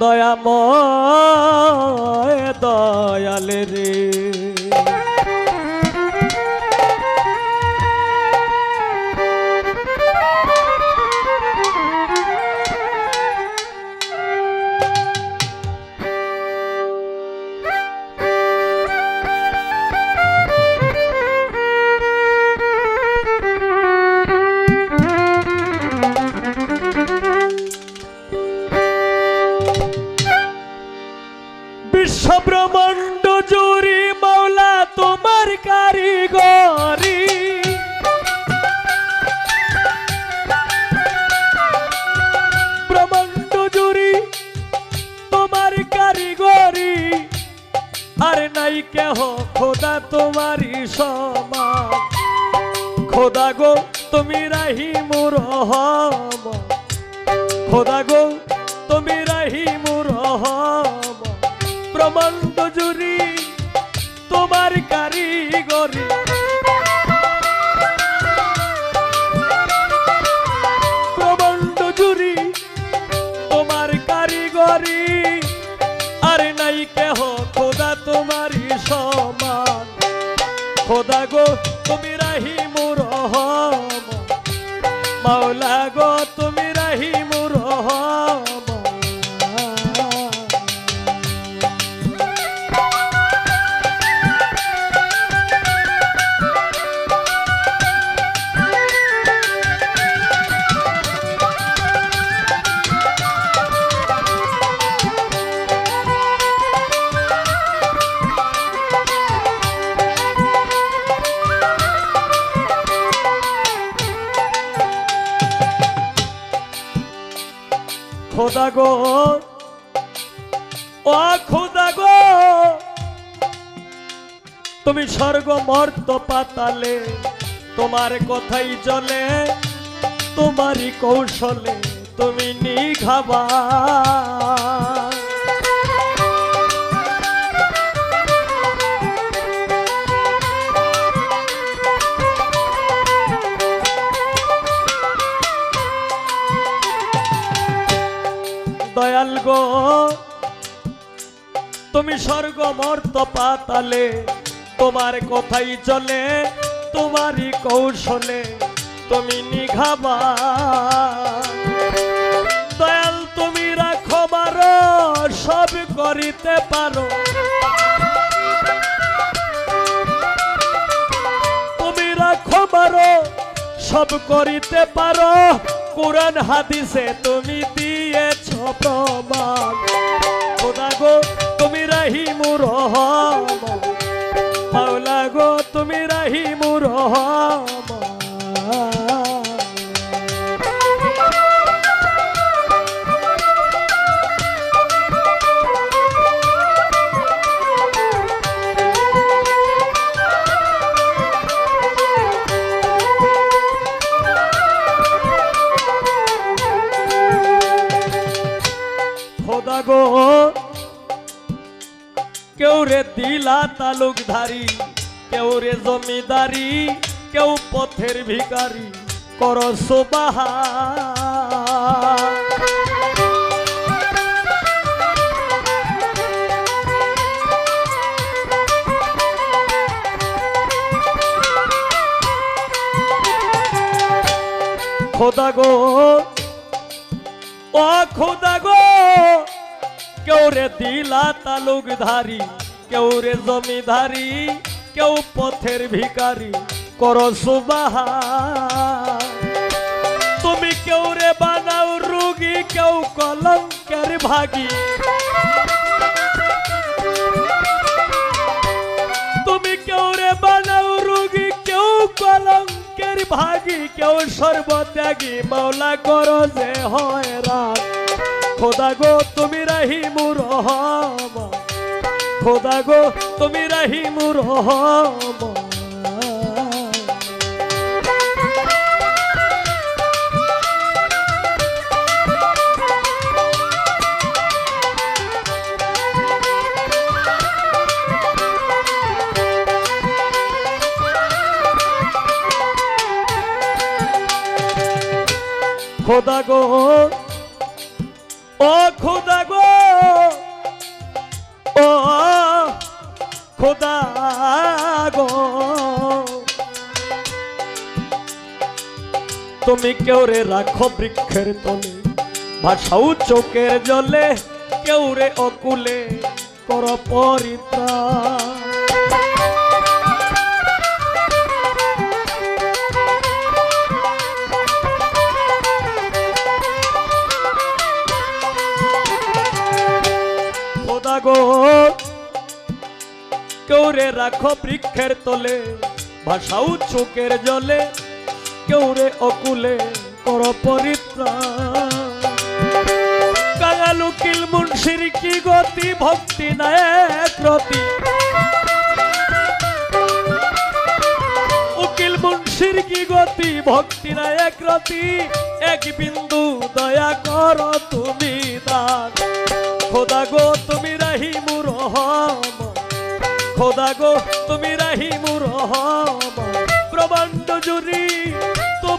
দয়াময় দয়ালে রে। বিশ্বব্রহ্মাণ্ড জুড়ি মাওলা তোমার কারিগরি। ব্রহ্মাণ্ড জুড়ি তোমার কারিগরি। আর নাই কেহ, খোদা তোমারই সমান। খোদা গো, তুমি রাহি মুর খোদা গো, তুমি রাহি মুর ব্রহ্মাণ্ড জুড়ি তোমার কারিগরি। ব্রহ্মাণ্ড জুড়ি তোমার কারিগরি, আর নাই কেহ খোদা তোমারই সমান। খোদা গো, তুমি রাহি মুর মাওলা গো, তুমি রাহি মুর খোদা গো। ও খোদা গো। তুমি স্বর্গ মর্ত পাতালে তোমার কথাই জলে, তোমারই কৌশলে তুমি নিঘাবা। দয়াল গো। তুমি স্বর্গ মর্ত পাতালে, তোমার কথাই চলে, তোমারই কৌশলে তুমি নিঘাবা। দয়াল, তুমি রাখো মারো সব করিতে পারো। তুমি রাখো মারো সব করিতে পারো। কোরআন, হাদিসে তুমি দিয়েছ প্রমাণ খোদা গো তুমি রাহিমুর মাওলা গো তুমি রাহিমুর খোদা কেউ রে দিলা তালুকধারী কেউ রে জমিদারি, কেউ পথের ভিখারি, কর সুবাহা খোদা গো, ও খোদা গো কেউ রে দিলা তালুকধারী কেউ রে জমিদারি, কেউ পথের ভিখারি, কর সুবাহা তুমি কেউ রে বানাও রুগী, কেউ কলঙ্কের ভাগি। তুমি কেউ রে বানাও রুগী, কেউ কলঙ্কের ভাগি। কেউ সর্বত্যাগী, মাওলা করো যে হয় রাত। খোদা গো, তুমি রাহি মুর খোদা গো তুমি রাহি মুর খোদা গো ও খোদা খোদা গো। তুমি কেউ রে রাখো বৃক্ষের তলে ভাষাও চোখের জলে, কেউ রে অকুলে কর পরিত্রাণ। রে রাখো বৃক্ষের তলে ভাষাও চোখের জলে কেউ রে অকুলে কর পরিত্রাণ। মুন্সির কি গতি, ভক্তি নায়ক উকিল মুন্সির কি গতি, ভক্তি নায়ক এক বিন্দু দয়া কর তুমি দান খোদা গো, তুমি রাহি মুরহম খোদা গো তুমি রাহিমুর রহমান প্রবন্ধ জুড়ি